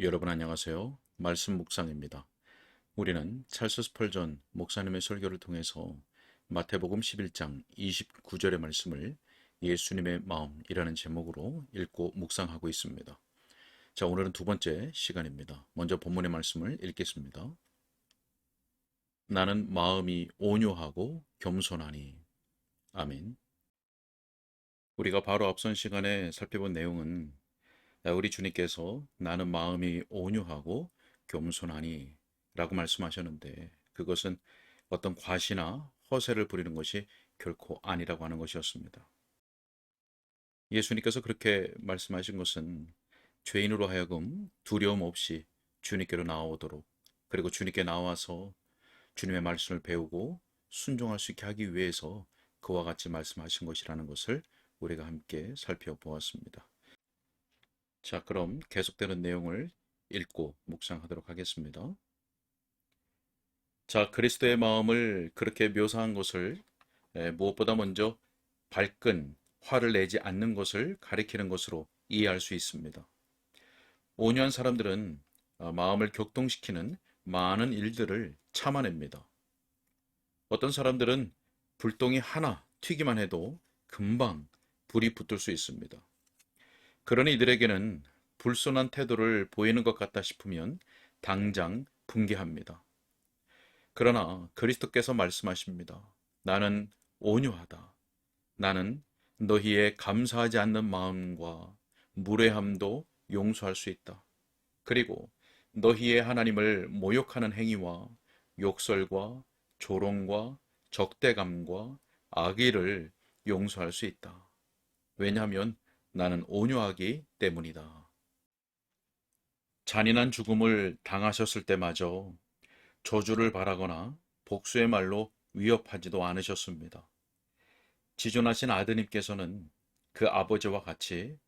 여러분 안녕하세요. 말씀 묵상입니다. 우리는 찰스 스펄전 목사님의 설교를 통해서 마태복음 11장 29절의 말씀을 예수님의 마음이라는 제목으로 읽고 묵상하고 있습니다. 자, 오늘은 두 번째 시간입니다. 먼저 본문의 말씀을 읽겠습니다. 나는 마음이 온유하고 겸손하니. 아멘. 우리가 바로 앞선 시간에 살펴본 내용은 우리 주님께서 나는 마음이 온유하고 겸손하니 라고 말씀하셨는데 그것은 어떤 과시나 허세를 부리는 것이 결코 아니라고 하는 것이었습니다. 예수님께서 그렇게 말씀하신 것은 죄인으로 하여금 두려움 없이 주님께로 나오도록 그리고 주님께 나와서 주님의 말씀을 배우고 순종할 수 있게 하기 위해서 그와 같이 말씀하신 것이라는 것을 우리가 함께 살펴보았습니다. 자, 그럼 계속되는 내용을 읽고 묵상하도록 하겠습니다. 자, 그리스도의 마음을 그렇게 묘사한 것을 에, 무엇보다 먼저 발끈, 화를 내지 않는 것을 가리키는 것으로 이해할 수 있습니다. 온유한 사람들은 어, 마음을 격동시키는 많은 일들을 참아냅니다. 어떤 사람들은 불똥이 하나 튀기만 해도 금방 불이 붙을 수 있습니다. 그러니 이들에게는 불손한 태도를 보이는 것 같다 싶으면 당장 붕괴합니다. 그러나 그리스도께서 말씀하십니다. 나는 온유하다. 나는 너희의 감사하지 않는 마음과 무례함도 용서할 수 있다. 그리고 너희의 하나님을 모욕하는 행위와 욕설과 조롱과 적대감과 악의를 용서할 수 있다. 왜냐하면 나는 온유하기 때문이다. 잔인한 죽음을 당하셨을 때마저 저주를 바라거나 복수의 말로 위협하지도 않으셨습니다. 지존하신 아드님께서는 그 아버지와 같이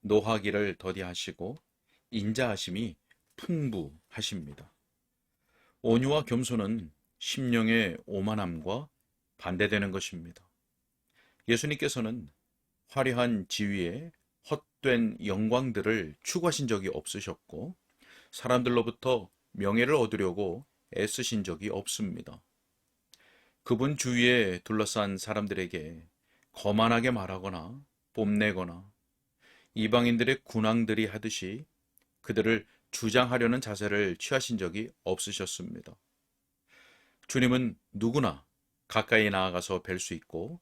노하기를 더디하시고 인자하심이 풍부하십니다. 온유와 겸손은 심령의 오만함과 반대되는 것입니다. 예수님께서는 화려한 지위에 헛된 영광들을 추구하신 적이 없으셨고 사람들로부터 명예를 얻으려고 애쓰신 적이 없습니다. 그분 주위에 둘러싼 사람들에게 거만하게 말하거나 뽐내거나 이방인들의 군왕들이 하듯이 그들을 주장하려는 자세를 취하신 적이 없으셨습니다. 주님은 누구나 가까이 나아가서 뵐 수 있고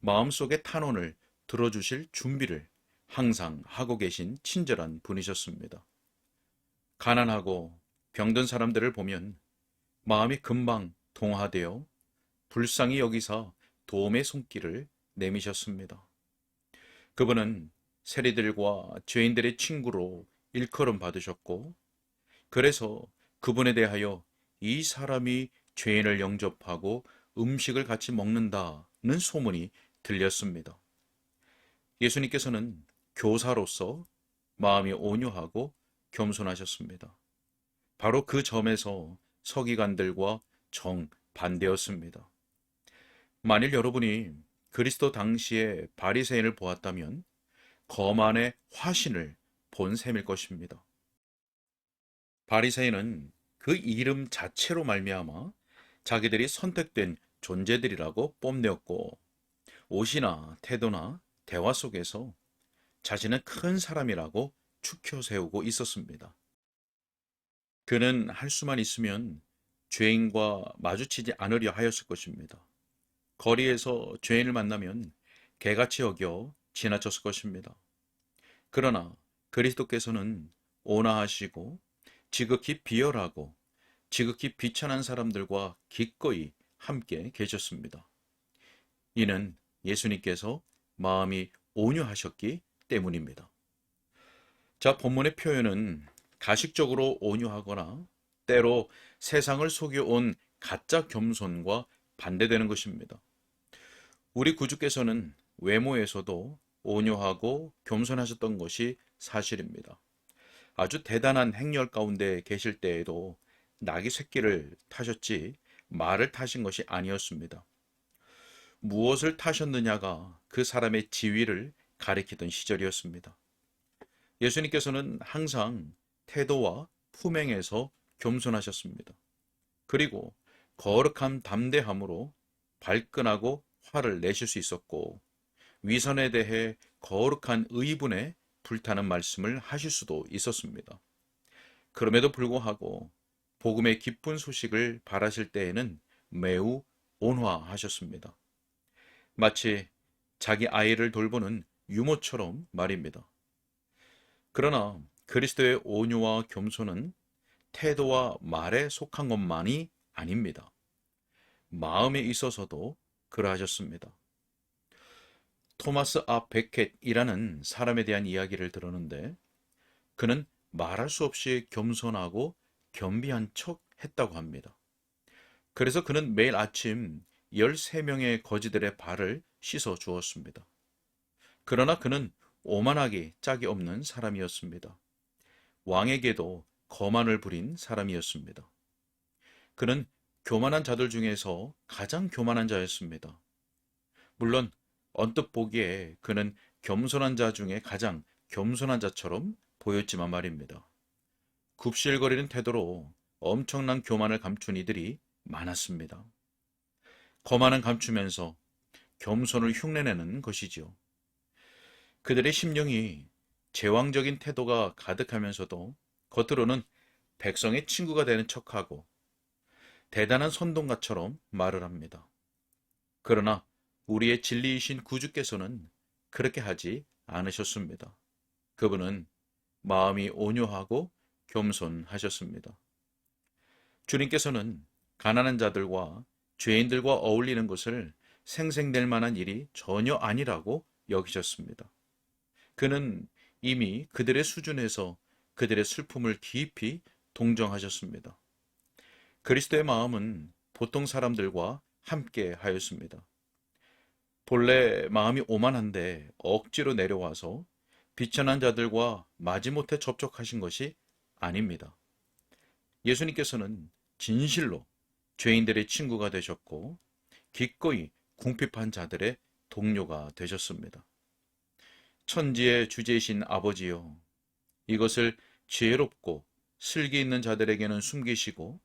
마음속의 탄원을 들어주실 준비를 항상 하고 계신 친절한 분이셨습니다. 가난하고 병든 사람들을 보면 마음이 금방 동화되어 불쌍히 여기서 도움의 손길을 내미셨습니다. 그분은 세리들과 죄인들의 친구로 일컬음 받으셨고, 그래서 그분에 대하여 이 사람이 죄인을 영접하고 음식을 같이 먹는다는 소문이 들렸습니다. 예수님께서는 교사로서 마음이 온유하고 겸손하셨습니다. 바로 그 점에서 서기관들과 정반대였습니다. 만일 여러분이 그리스도 당시의 바리새인을 보았다면 거만의 화신을 본 셈일 것입니다. 바리새인은 그 이름 자체로 말미암아 자기들이 선택된 존재들이라고 뽐내었고 옷이나 태도나 대화 속에서 자신은 큰 사람이라고 축혀 세우고 있었습니다. 그는 할 수만 있으면 죄인과 마주치지 않으려 하였을 것입니다. 거리에서 죄인을 만나면 개같이 여겨 지나쳤을 것입니다. 그러나 그리스도께서는 온화하시고 지극히 비열하고 지극히 비천한 사람들과 기꺼이 함께 계셨습니다. 이는 예수님께서 마음이 온유하셨기 때문입니다. 자, 본문의 표현은 가식적으로 온유하거나 때로 세상을 속여온 가짜 겸손과 반대되는 것입니다. 우리 구주께서는 외모에서도 온유하고 겸손하셨던 것이 사실입니다. 아주 대단한 행렬 가운데 계실 때에도 낙이 새끼를 타셨지 말을 타신 것이 아니었습니다. 무엇을 타셨느냐가 그 사람의 지위를 가리키던 시절이었습니다. 예수님께서는 항상 태도와 품행에서 겸손하셨습니다. 그리고 거룩한 담대함으로 발끈하고 화를 내실 수 있었고 위선에 대해 거룩한 의분에 불타는 말씀을 하실 수도 있었습니다. 그럼에도 불구하고 복음의 기쁜 소식을 바라실 때에는 매우 온화하셨습니다. 마치 자기 아이를 돌보는 유모처럼 말입니다. 그러나 그리스도의 온유와 겸손은 태도와 말에 속한 것만이 아닙니다. 마음에 있어서도 그러하셨습니다. 토마스 아 베켓이라는 사람에 대한 이야기를 들었는데 그는 말할 수 없이 겸손하고 겸비한 척 했다고 합니다. 그래서 그는 매일 아침 13명의 거지들의 발을 씻어 주었습니다. 그러나 그는 오만하기 짝이 없는 사람이었습니다. 왕에게도 거만을 부린 사람이었습니다. 그는 교만한 자들 중에서 가장 교만한 자였습니다. 물론 언뜻 보기에 그는 겸손한 자 중에 가장 겸손한 자처럼 보였지만 말입니다. 굽실거리는 태도로 엄청난 교만을 감춘 이들이 많았습니다. 거만은 감추면서 겸손을 흉내내는 것이지요. 그들의 심령이 제왕적인 태도가 가득하면서도 겉으로는 백성의 친구가 되는 척하고 대단한 선동가처럼 말을 합니다. 그러나 우리의 진리이신 구주께서는 그렇게 하지 않으셨습니다. 그분은 마음이 온유하고 겸손하셨습니다. 주님께서는 가난한 자들과 죄인들과 어울리는 것을 생생될 만한 일이 전혀 아니라고 여기셨습니다. 그는 이미 그들의 수준에서 그들의 슬픔을 깊이 동정하셨습니다. 그리스도의 마음은 보통 사람들과 함께 하였습니다. 본래 마음이 오만한데 억지로 내려와서 비천한 자들과 마지못해 접촉하신 것이 아닙니다. 예수님께서는 진실로 죄인들의 친구가 되셨고 기꺼이 궁핍한 자들의 동료가 되셨습니다. 천지의 주제이신 아버지여, 이것을 지혜롭고 슬기 있는 자들에게는 숨기시고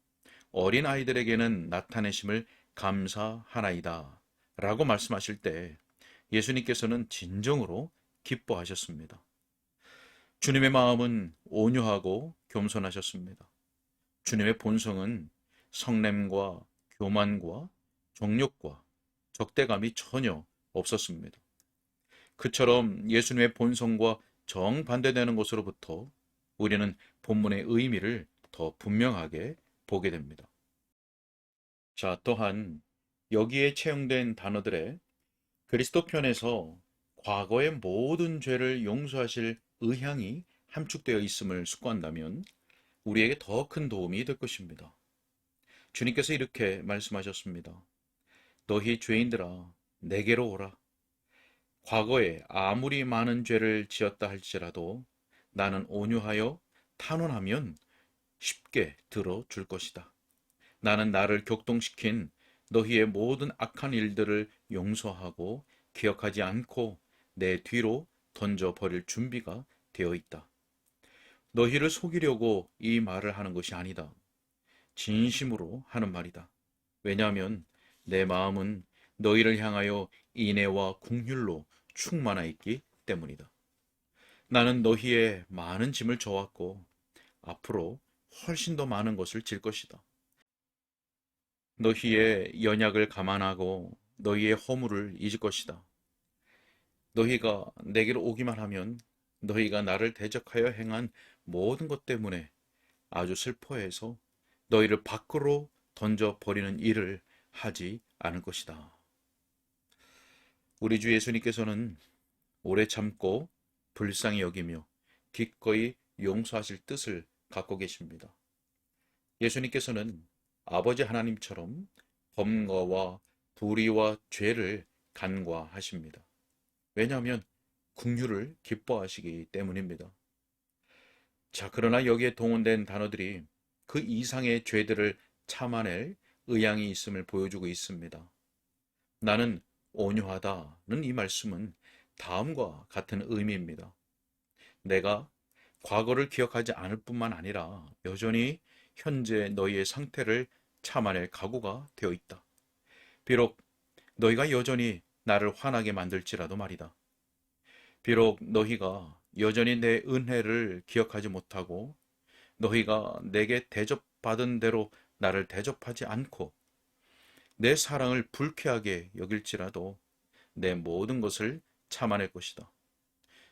어린 아이들에게는 나타내심을 감사하나이다. 라고 말씀하실 때 예수님께서는 진정으로 기뻐하셨습니다. 주님의 마음은 온유하고 겸손하셨습니다. 주님의 본성은 성냄과 교만과 정욕과 적대감이 전혀 없었습니다. 그처럼 예수님의 본성과 정반대되는 것으로부터 우리는 본문의 의미를 더 분명하게 보게 됩니다. 자, 또한 여기에 채용된 단어들의 그리스도 편에서 과거의 모든 죄를 용서하실 의향이 함축되어 있음을 숙고한다면 우리에게 더 큰 도움이 될 것입니다. 주님께서 이렇게 말씀하셨습니다. 너희 죄인들아, 내게로 오라. 과거에 아무리 많은 죄를 지었다 할지라도 나는 온유하여 탄원하면 쉽게 들어줄 것이다. 나는 나를 격동시킨 너희의 모든 악한 일들을 용서하고 기억하지 않고 내 뒤로 던져버릴 준비가 되어 있다. 너희를 속이려고 이 말을 하는 것이 아니다. 진심으로 하는 말이다. 왜냐하면 내 마음은 너희를 향하여 인애와 국률로 충만하 있기 때문이다. 나는 너희의 많은 짐을 져왔고 앞으로 훨씬 더 많은 것을 질 것이다. 너희의 연약을 감안하고 너희의 허물을 잊을 것이다. 너희가 내게로 오기만 하면 너희가 나를 대적하여 행한 모든 것 때문에 아주 슬퍼해서 너희를 밖으로 던져 버리는 일을 하지 않을 것이다. 우리 주 예수님께서는 오래 참고 불쌍히 여기며 기꺼이 용서하실 뜻을 갖고 계십니다. 예수님께서는 아버지 하나님처럼 범거와 불의와 죄를 간과하십니다. 왜냐하면 국유를 기뻐하시기 때문입니다. 자, 그러나 여기에 동원된 단어들이 그 이상의 죄들을 참아낼 의향이 있음을 보여주고 있습니다. 나는 온유하다는 이 말씀은 다음과 같은 의미입니다. 내가 과거를 기억하지 않을 뿐만 아니라 여전히 현재 너희의 상태를 참아낼 각오가 되어 있다. 비록 너희가 여전히 나를 화나게 만들지라도 말이다. 비록 너희가 여전히 내 은혜를 기억하지 못하고 너희가 내게 대접받은 대로 나를 대접하지 않고 내 사랑을 불쾌하게 여길지라도 내 모든 것을 참아낼 것이다.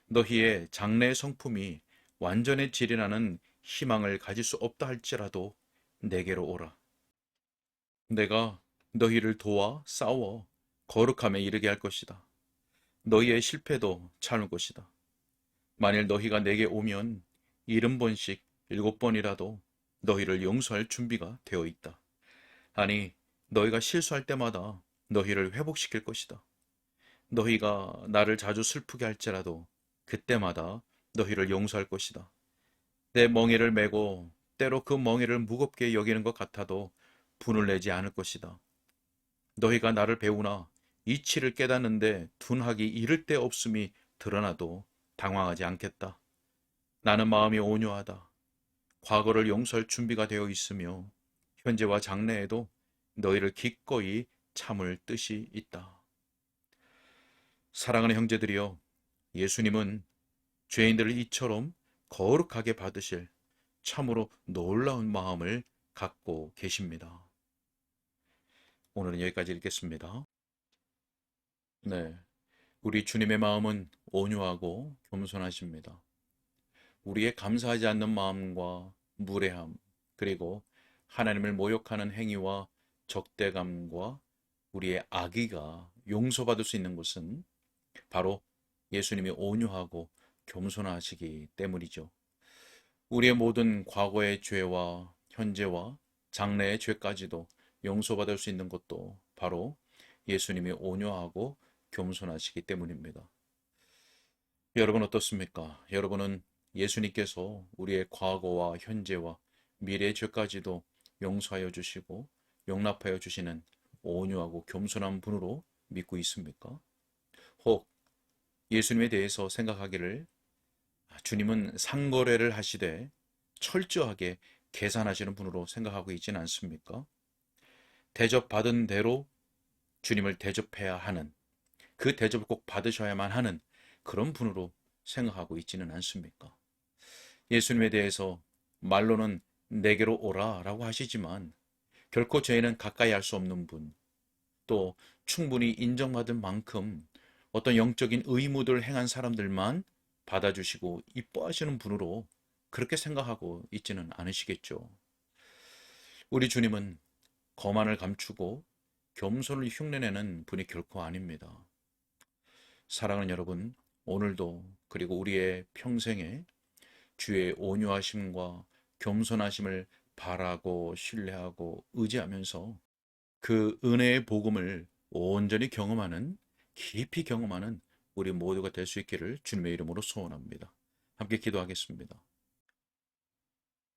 너희의 장래 성품이 완전해지리라는 희망을 가질 수 없다 할지라도 내게로 오라. 내가 너희를 도와 싸워 거룩함에 이르게 할 것이다. 너희의 실패도 참을 것이다. 만일 너희가 내게 오면 일흔 번씩 일곱 번이라도 너희를 용서할 준비가 되어 있다. 아니, 너희가 실수할 때마다 너희를 회복시킬 것이다. 너희가 나를 자주 슬프게 할지라도 그때마다 너희를 용서할 것이다. 내 멍에를 메고 때로 그 멍에를 무겁게 여기는 것 같아도 분을 내지 않을 것이다. 너희가 나를 배우나 이치를 깨닫는데 둔하기 이를 데 없음이 드러나도 당황하지 않겠다. 나는 마음이 온유하다. 과거를 용서할 준비가 되어 있으며 현재와 장래에도 너희를 기꺼이 참을 뜻이 있다. 사랑하는 형제들이여, 예수님은 죄인들을 이처럼 거룩하게 받으실 참으로 놀라운 마음을 갖고 계십니다. 오늘은 여기까지 읽겠습니다. 네. 우리 주님의 마음은 온유하고 겸손하십니다. 우리의 감사하지 않는 마음과 무례함, 그리고 하나님을 모욕하는 행위와 적대감과 우리의 악의가 용서받을 수 있는 것은 바로 예수님이 온유하고 겸손하시기 때문이죠. 우리의 모든 과거의 죄와 현재와 장래의 죄까지도 용서받을 수 있는 것도 바로 예수님이 온유하고 겸손하시기 때문입니다. 여러분 어떻습니까? 여러분은 예수님께서 우리의 과거와 현재와 미래의 죄까지도 용서하여 주시고 용납하여 주시는 온유하고 겸손한 분으로 믿고 있습니까? 혹 예수님에 대해서 생각하기를 주님은 상거래를 하시되 철저하게 계산하시는 분으로 생각하고 있지는 않습니까? 대접받은 대로 주님을 대접해야 하는 그 대접을 꼭 받으셔야만 하는 그런 분으로 생각하고 있지는 않습니까? 예수님에 대해서 말로는 내게로 오라 라고 하시지만 결코 저희는 가까이 할 수 없는 분, 또 충분히 인정받을 만큼 어떤 영적인 의무들을 행한 사람들만 받아주시고 이뻐하시는 분으로 그렇게 생각하고 있지는 않으시겠죠. 우리 주님은 거만을 감추고 겸손을 흉내내는 분이 결코 아닙니다. 사랑하는 여러분, 오늘도 그리고 우리의 평생에 주의 온유하심과 겸손하심을 바라고 신뢰하고 의지하면서 그 은혜의 복음을 온전히 경험하는 깊이 경험하는 우리 모두가 될 수 있기를 주님의 이름으로 소원합니다. 함께 기도하겠습니다.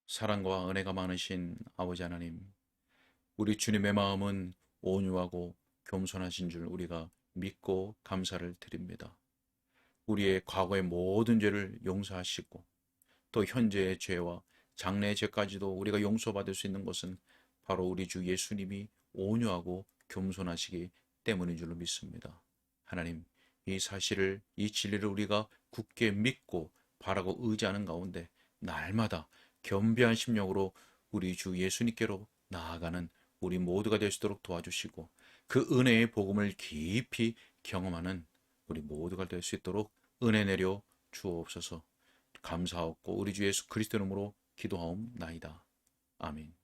사랑과 은혜가 많으신 아버지 하나님, 우리 주님의 마음은 온유하고 겸손하신 줄 우리가 믿고 감사를 드립니다. 우리의 과거의 모든 죄를 용서하시고 또 현재의 죄와 장래의 죄까지도 우리가 용서받을 수 있는 것은 바로 우리 주 예수님이 온유하고 겸손하시기 때문인 줄로 믿습니다. 하나님, 이 사실을, 이 진리를 우리가 굳게 믿고 바라고 의지하는 가운데 날마다 겸비한 심령으로 우리 주 예수님께로 나아가는 우리 모두가 될 수 있도록 도와주시고 그 은혜의 복음을 깊이 경험하는 우리 모두가 될 수 있도록 은혜 내려 주옵소서 감사하고 우리 주 예수 그리스도 이름으로 기도하옵나이다. 아멘.